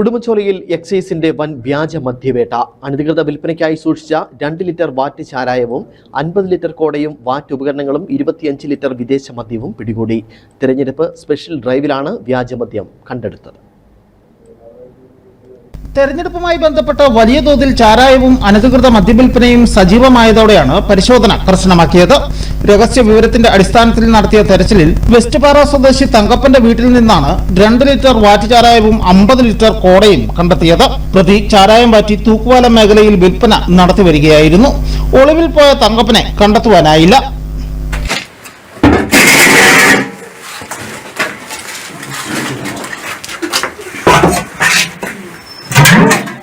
ഉടുമ്പൻചോലയിൽ എക്സൈസിന്റെ വൻ വ്യാജ മദ്യവേട്ട. അനധികൃത വിൽപ്പനയ്ക്കായി സൂക്ഷിച്ച രണ്ട് ലിറ്റർ വാറ്റ് ചാരായവും അൻപത് ലിറ്റർ കോടയും വാറ്റ് ഉപകരണങ്ങളും ഇരുപത്തിയഞ്ച് ലിറ്റർ വിദേശ മദ്യവും പിടികൂടി. തിരഞ്ഞെടുപ്പ് സ്പെഷ്യൽ ഡ്രൈവിലാണ് വ്യാജമദ്യം കണ്ടെടുത്തത്. തെരഞ്ഞെടുപ്പുമായി ബന്ധപ്പെട്ട് വലിയ തോതിൽ ചാരായവും അനധികൃത മദ്യവിൽപ്പനയും സജീവമായതോടെയാണ് പരിശോധന കർശനമാക്കിയത് രഹസ്യ വിവരത്തിന്റെ അടിസ്ഥാനത്തിൽ നടത്തിയ തെരച്ചിലിൽ വെസ്റ്റ്പാറ സ്വദേശി തങ്കപ്പന്റെ വീട്ടിൽ നിന്നാണ് രണ്ട് ലിറ്റർ വാറ്റ് ചാരായവും അമ്പത് ലിറ്റർ കോടയും കണ്ടെത്തിയത്. പ്രതി ചാരായം വാറ്റി തൂക്കുവാലം മേഖലയിൽ വിൽപ്പന നടത്തി വരികയായിരുന്നു. ഒളിവിൽ പോയ തങ്കപ്പനെ കണ്ടെത്തുവാനായില്ല.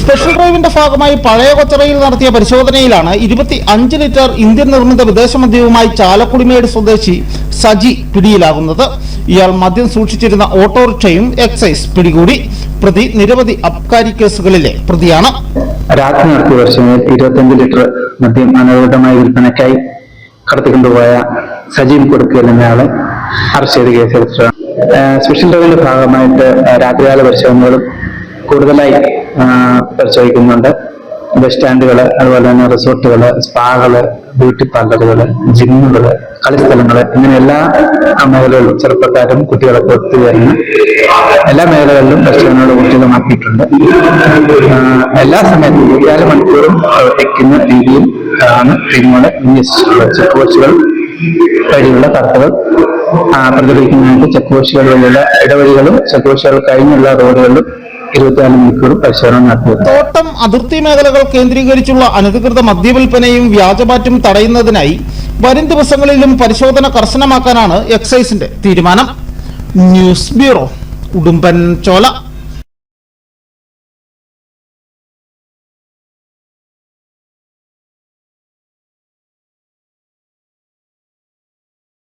സ്പെഷ്യൽ ഡ്രൈവിന്റെ ഭാഗമായി പഴയ കൊച്ചറയിൽ നടത്തിയ പരിശോധനയിലാണ് ഇരുപത്തി അഞ്ച് ലിറ്റർ ഇന്ത്യൻ നിർമ്മിത വിദേശ മദ്യവുമായി ചാലക്കുടിമേട് സ്വദേശി സജി പിടിയിലാകുന്നത് ഇയാൾ മദ്യം സൂക്ഷിച്ചിരുന്ന ഓട്ടോറിക്ഷയും എക്സൈസ് പിടികൂടി പ്രതി നിരവധി അബ്കാരി കേസുകളിലെ പ്രതിയാണ് രാത്രി നടത്തിയ വർഷങ്ങളിൽ ഇരുപത്തിയഞ്ച് ലിറ്റർ മദ്യം അനധികൃതമായി വിൽപ്പനയ്ക്കായി കടത്തിക്കൊണ്ടുപോയ സജീവ് കൊടുക്കൽ എന്നയാളെ അറസ്റ്റ് ചെയ്ത് കേസെടുത്തിട്ടുണ്ട് സ്പെഷ്യൽ ഡ്രൈവിന്റെ ഭാഗമായിട്ട് രാത്രികാല പരിശോധനകളും കൂടുതലായി പരിശോധിക്കുന്നുണ്ട്. ബസ് സ്റ്റാൻഡുകൾ അതുപോലെ തന്നെ റിസോർട്ടുകൾ സ്പാകൾ ബ്യൂട്ടി പാർലറുകൾ ജിമ്മുകൾ കളിസ്ഥലങ്ങൾ ഇങ്ങനെ എല്ലാ മേഖലകളിലും ചെറുപ്പക്കാരും കുട്ടികളൊക്കെ ഒത്തുചേർന്ന് എല്ലാ മേഖലകളിലും പരിശോധനകൾ ഊർജിതമാക്കിയിട്ടുണ്ട്. എല്ലാ സമയത്തും ഇരുപത്തിനാല് മണിക്കൂറും പ്രവർത്തിക്കുന്ന രീതിയിൽ ആണ് ടീമുകളെ വിന്യസിച്ചിട്ടുള്ളത് ചെക്ക് പോസ്റ്റുകൾ വഴിയുള്ള കർത്തകൾ പ്രചരിക്കുന്നതിനായിട്ട് ചെക്ക് പോസ്റ്റുകൾ വഴിയുള്ള ഇടവഴികളും ചെക്ക് പോസ്റ്റുകൾ കഴിഞ്ഞുള്ള റോഡുകളിലും ഇരുപത്തിനാല് മണിക്കൂർ പരിശോധന നടത്തിയത് തോട്ടം അതിർത്തി മേഖലകൾ കേന്ദ്രീകരിച്ചുള്ള അനധികൃത മദ്യവിൽപ്പനയും വ്യാജമാറ്റും തടയുന്നതിനായി വരും ദിവസങ്ങളിലും പരിശോധന കർശനമാക്കാനാണ് എക്സൈസിന്റെ തീരുമാനം. ന്യൂസ് ബ്യൂറോ ഉടുമ്പൻ ചോല